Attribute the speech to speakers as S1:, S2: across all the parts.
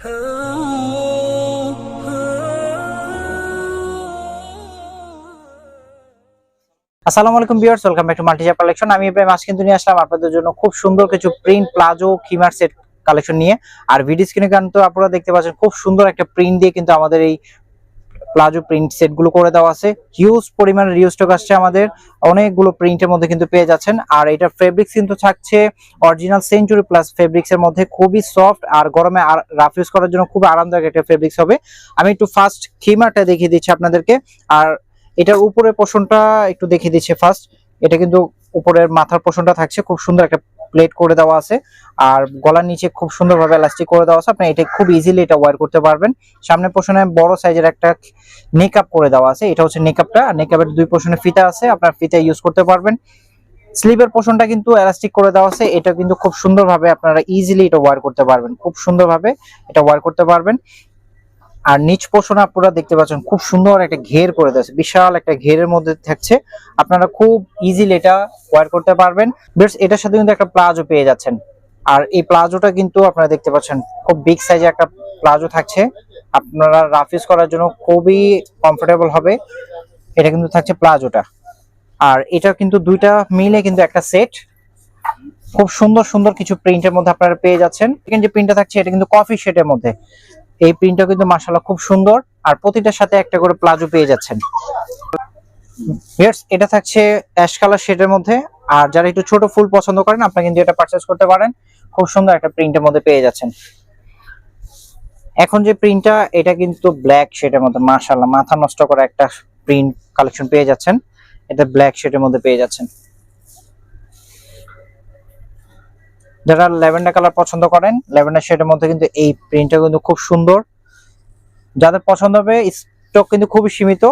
S1: আসসালামু আলাইকুম viewers, welcome back to মাল্টিজা কালেকশন। আমি ইব্রাহিম আজ কিন্তু নিয়ে আসলাম আপনাদের জন্য খুব সুন্দর কিছু প্রিন্ট প্লাজো খিমার সেট কালেকশন নিয়ে। আর ভিডিও স্ক্রিনে কিন্তু আপনারা দেখতে পাচ্ছেন, খুব সুন্দর একটা প্রিন্ট দিয়ে কিন্তু আমাদের এই প্লাজো প্রিন্ট সেটগুলো করে দেওয়া আছে। হিউজ পরিমাণে রিউস্টক আসছে আমাদের। অনেকগুলো প্রিন্টের মধ্যে কিন্তু পেয়ে যাচ্ছেন। আর এটা ফেব্রিক্স কিন্তু থাকছে অরিজিনাল সেঞ্চুরি প্লাস ফেব্রিক্স এর মধ্যে। খুবই সফট আর গরমে আর রাফ ইউজ করার জন্য খুব আরামদায়ক একটা ফেব্রিক্স হবে। আমি একটু ফার্স্ট খিমারটা দেখিয়ে দিচ্ছি আপনাদেরকে। আর এটার উপরের পোর্শনটা একটু দেখিয়ে দিচ্ছি ফার্স্ট এটা কিন্তু উপরের মাথার পোষণটা থাকছে। খুব সুন্দর একটা প্লেট করে দেওয়া আছে। আর গলার নিচে খুব সুন্দরভাবে এলাস্টিক করে দেওয়া আছে। আপনি এটা খুব ইজিলি এটা ওয়ার করতে পারবেন। সামনের পোর্শনে বড় সাইজের একটা নেকআপ করে দেওয়া আছে। এটা হচ্ছে নেকআপটা আর নেকআপের দুই পোর্শনে ফিতা আছে। আপনার ফিতা ইউজ করতে পারবেন। স্লিভের পোর্শনটা কিন্তু এলাস্টিক করে দেওয়া আছে। এটা কিন্তু খুব সুন্দরভাবে আপনারা ইজিলি এটা ওয়ার করতে পারবেন। খুব সুন্দরভাবে এটা ওয়ার করতে পারবেন। আর নিচ পোষণ আপনারা দেখতে পাচ্ছেন খুব সুন্দর একটা ঘের করে দিয়েছে। বিশাল একটা ঘেরের মধ্যে থাকছে। আপনারা খুব ইজিলি এটা ওয়ার করতে পারবেন। বেশ এটার সাথে কিন্তু একটা প্লাজো পেয়ে যাচ্ছেন। আর এই প্লাজোটা কিন্তু আপনারা দেখতে পাচ্ছেন, খুব বিগ সাইজে একটা প্লাজো থাকছে। আপনারা রাফ ইউজ করার জন্য খুবই কমফোর্টেবল হবে। এটা কিন্তু থাকছে প্লাজোটা আর এটা কিন্তু দুইটা মিলে কিন্তু একটা সেট খুব সুন্দর সুন্দর কিছু প্রিন্টের মধ্যে আপনারা পেয়ে যাচ্ছেন। এখানে যে প্রিন্টটা থাকছে, এটা কিন্তু কফি শেডের মধ্যে। এই প্রিন্টটা কিন্তু মাশাআল্লাহ খুব সুন্দর। আর প্রতিটার সাথে একটা করে প্লাজো পেয়ে যাচ্ছেন। এটা থাকছে অ্যাশ কালার শেডের মধ্যে। আর যারা একটু ছোট ফুল পছন্দ করেন, আপনারা কিন্তু এটা পারচেজ করতে পারেন। খুব সুন্দর একটা প্রিন্টের মধ্যে পেয়ে যাচ্ছেন। এখন যে প্রিন্টটা এটা কিন্তু ব্ল্যাক শেডের মধ্যে, মাশাআল্লাহ। মাথা নষ্ট করা একটা প্রিন্ট কালেকশন পেয়ে যাচ্ছেন। এটা ব্ল্যাক শেডের মধ্যে পেয়ে যাচ্ছেন। যারা ল্যাভেন্ডার কালার পছন্দ করেন, ল্যাভেন্ডার শেডের মধ্যে কিন্তু এই প্রিন্টটা কিন্তু খুব সুন্দর। যাদের পছন্দ হবে স্টক কিন্তু খুবই সীমিত।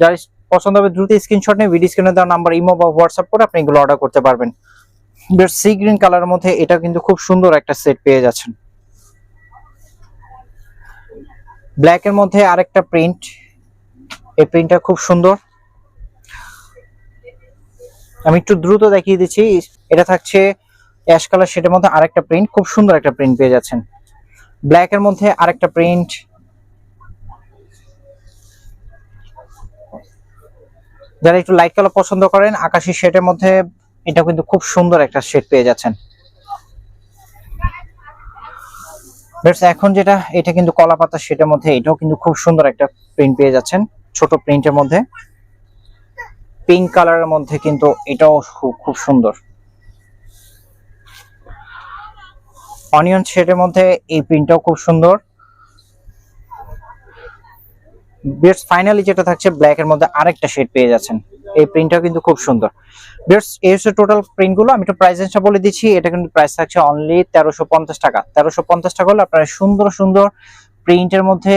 S1: যার পছন্দ হবে, দ্রুত স্ক্রিনশট নিয়ে ভিডিও স্ক্রিনে দেওয়া নাম্বার ইমো বা হোয়াটসঅ্যাপ করে আপনি এগুলো অর্ডার করতে পারবেন। সি গ্রিন কালারের মধ্যে এটা কিন্তু খুব সুন্দর একটা সেট পেয়ে যাচ্ছেন। ব্ল্যাক এর মধ্যে আরেকটা প্রিন্ট এই প্রিন্টটা খুব সুন্দর। আমি একটু দ্রুত দেখিয়ে দিচ্ছি। এটা থাকছে অ্যাশ কালার সেটার মধ্যে আরেকটা প্রিন্ট, খুব সুন্দর একটা প্রিন্ট পেয়ে যাচ্ছেন। ব্ল্যাক এর মধ্যে আরেকটা প্রিন্ট। যারা একটু লাইট কালার পছন্দ করেন, আকাশি শেডের মধ্যে এটা কিন্তু খুব সুন্দর একটা শেড পেয়ে যাচ্ছেন। এখন যেটা, এটা কিন্তু কলা পাতা শেডের মধ্যে, এটাও কিন্তু খুব সুন্দর একটা প্রিন্ট পেয়ে যাচ্ছেন, ছোট প্রিন্টের মধ্যে। পিঙ্ক কালারের মধ্যে কিন্তু এটাও খুব সুন্দর। অনিয়ন শেডের মধ্যে এই প্রিন্টটাও খুব সুন্দর। বিয়ার্স ফাইনালি যেটা থাকছে ব্ল্যাক এর মধ্যে আরেকটা শেড পেয়ে যাচ্ছেন। এই প্রিন্টটাও কিন্তু খুব সুন্দর। বিয়ার্স এই হচ্ছে টোটাল প্রিন্টগুলো আমি একটু প্রাইস বলে দিচ্ছি। এটা কিন্তু প্রাইস থাকছে অনলি তেরোশো টাকা। তেরোশো টাকা হলে আপনারা সুন্দর সুন্দর প্রিন্টের মধ্যে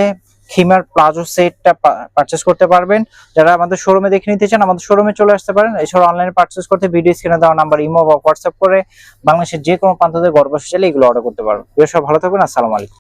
S1: খিমার প্লাজো সেটটা পারচেস করতে পারবেন। যারা আমাদের শোরুমে দেখে নিতে চান, আমাদের শোরুমে চলে আসতে পারেন। এছাড়া অনলাইনে পারচেস করতে ভিডিও স্ক্রিনে দেওয়া নাম্বার ইমো বা হোয়াটসঅ্যাপ করে বাংলাদেশের যে কোনো প্রান্ত থেকে গর্ব এগুলো অর্ডার করতে পারবেন। সব ভালো থাকবেন। আসসালামু আলাইকুম।